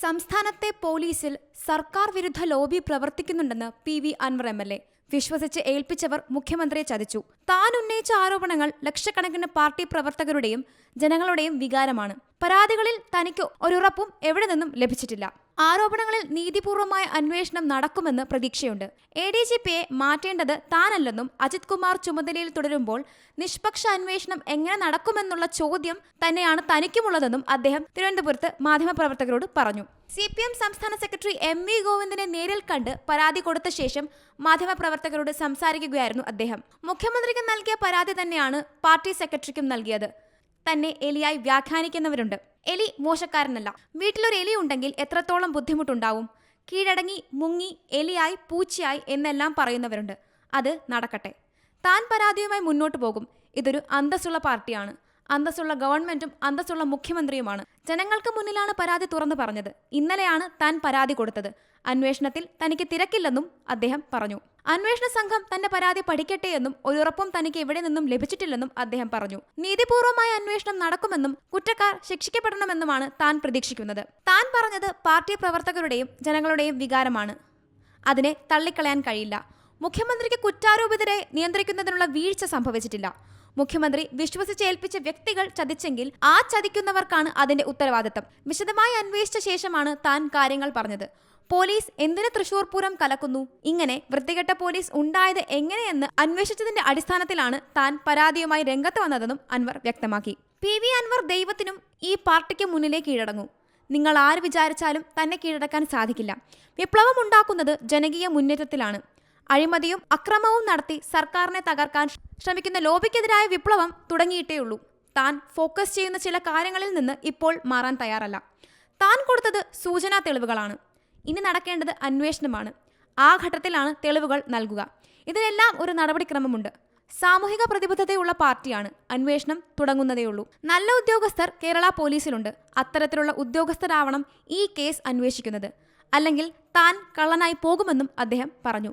സംസ്ഥാനത്തെ പോലീസിൽ സർക്കാർ വിരുദ്ധ lobby പ്രവർത്തിക്കുന്നുണ്ടെന്ന് P V Anvar M L A. വിശ്വസിച്ച് ഏൽപ്പിച്ചവർ മുഖ്യമന്ത്രിയെ ചതിച്ചു. താൻ ഉന്നയിച്ച ആരോപണങ്ങൾ ലക്ഷക്കണക്കിന് പാർട്ടി പ്രവർത്തകരുടെയും ജനങ്ങളുടെയും വികാരമാണ്. പരാതികളിൽ തനിക്ക് ഒരുറപ്പും എവിടെ നിന്നും ലഭിച്ചിട്ടില്ല. ആരോപണങ്ങളിൽ നീതിപൂർവമായ അന്വേഷണം നടക്കുമെന്ന് പ്രതീക്ഷയുണ്ട്. എ ഡി ജി പിയെ മാറ്റേണ്ടത് താനല്ലെന്നും അജിത് കുമാർ ചുമതലയിൽ തുടരുമ്പോൾ നിഷ്പക്ഷ അന്വേഷണം എങ്ങനെ നടക്കുമെന്നുള്ള ചോദ്യം തന്നെയാണ് തനിക്കുമുള്ളതെന്നും അദ്ദേഹം തിരുവനന്തപുരത്ത് മാധ്യമപ്രവർത്തകരോട് പറഞ്ഞു. സി സംസ്ഥാന സെക്രട്ടറി എം വി ഗോവിന്ദനെ നേരിൽ കണ്ട് പരാതി കൊടുത്ത ശേഷം മാധ്യമപ്രവർത്തകരോട് സംസാരിക്കുകയായിരുന്നു അദ്ദേഹം. മുഖ്യമന്ത്രിക്ക് നൽകിയ പരാതി തന്നെയാണ് പാർട്ടി സെക്രട്ടറിക്കും നൽകിയത്. തന്നെ എലിയായി വ്യാഖ്യാനിക്കുന്നവരുണ്ട്. എലി മോശക്കാരനല്ല. വീട്ടിലൊരു എലി ഉണ്ടെങ്കിൽ എത്രത്തോളം ബുദ്ധിമുട്ടുണ്ടാവും? കീഴടങ്ങി മുങ്ങി എലിയായി പൂച്ചയായി എന്നെല്ലാം പറയുന്നവരുണ്ട്. അത് നടക്കട്ടെ. താൻ പരാതിയുമായി മുന്നോട്ട് പോകും. ഇതൊരു അന്തസ്സുള്ള പാർട്ടിയാണ്. അന്തസ്സുള്ള ഗവൺമെന്റും അന്തസ്സുള്ള മുഖ്യമന്ത്രിയുമാണ്. ജനങ്ങൾക്ക് മുന്നിലാണ് പരാതി തുറന്നു പറഞ്ഞത്. ഇന്നലെയാണ് താൻ പരാതി കൊടുത്തത്. അന്വേഷണത്തിൽ തനിക്ക് തിരക്കില്ലെന്നും അദ്ദേഹം പറഞ്ഞു. അന്വേഷണ സംഘം തന്റെ പരാതി പഠിക്കട്ടെ എന്നും ഒരുറപ്പും തനിക്ക് എവിടെ നിന്നും ലഭിച്ചിട്ടില്ലെന്നും അദ്ദേഹം പറഞ്ഞു. നീതിപൂർവമായ അന്വേഷണം നടക്കുമെന്നും കുറ്റക്കാർ ശിക്ഷിക്കപ്പെടണമെന്നുമാണ് താൻ പ്രതീക്ഷിക്കുന്നത്. താൻ പറഞ്ഞത് പാർട്ടി പ്രവർത്തകരുടെയും ജനങ്ങളുടെയും വികാരമാണ്. അതിനെ തള്ളിക്കളയാൻ കഴിയില്ല. മുഖ്യമന്ത്രിക്ക് കുറ്റാരോപിതരെ നിയന്ത്രിക്കുന്നതിനുള്ള വീഴ്ച സംഭവിച്ചിട്ടില്ല. മുഖ്യമന്ത്രി വിശ്വസിച്ചേൽപ്പിച്ച വ്യക്തികൾ ചതിച്ചെങ്കിൽ ആ ചതിക്കുന്നവർക്കാണ് അതിന്റെ ഉത്തരവാദിത്തം. വിശദമായി അന്വേഷിച്ച ശേഷമാണ് താൻ കാര്യങ്ങൾ പറഞ്ഞത്. പോലീസ് എന്തിന് തൃശൂർ പൂരം കലക്കുന്നു? ഇങ്ങനെ വൃത്തികെട്ട പോലീസ് ഉണ്ടായത് എങ്ങനെയെന്ന് അന്വേഷിച്ചതിന്റെ അടിസ്ഥാനത്തിലാണ് താൻ പരാതിയുമായി രംഗത്ത് വന്നതെന്നും അൻവർ വ്യക്തമാക്കി. പി വി അൻവർ ദൈവത്തിനും ഈ പാർട്ടിക്ക് മുന്നിലേ കീഴടങ്ങൂ. നിങ്ങൾ ആര് വിചാരിച്ചാലും തന്നെ കീഴടക്കാൻ സാധിക്കില്ല. വിപ്ലവം ഉണ്ടാക്കുന്നത് ജനകീയ മുന്നേറ്റത്തിലാണ്. അഴിമതിയും അക്രമവും നടത്തി സർക്കാരിനെ തകർക്കാൻ ശ്രമിക്കുന്ന ലോബിക്കെതിരായ വിപ്ലവം തുടങ്ങിയിട്ടേയുള്ളൂ. താൻ ഫോക്കസ് ചെയ്യുന്ന ചില കാര്യങ്ങളിൽ നിന്ന് ഇപ്പോൾ മാറാൻ തയ്യാറല്ല. താൻ കൊടുത്തത് സൂചനാ തെളിവുകളാണ്. ഇനി നടക്കേണ്ടത് അന്വേഷണമാണ്. ആ ഘട്ടത്തിലാണ് തെളിവുകൾ നൽകുക. ഇതിനെല്ലാം ഒരു നടപടിക്രമമുണ്ട്. സാമൂഹിക പ്രതിബദ്ധതയുള്ള പാർട്ടിയാണ് അന്വേഷണം തുടങ്ങുന്നതേയുള്ളൂ. നല്ല ഉദ്യോഗസ്ഥർ കേരള പോലീസിലുണ്ട്. അത്തരത്തിലുള്ള ഉദ്യോഗസ്ഥരാവണം ഈ കേസ് അന്വേഷിക്കുന്നത്. അല്ലെങ്കിൽ താൻ കള്ളനായി പോകുമെന്നും അദ്ദേഹം പറഞ്ഞു.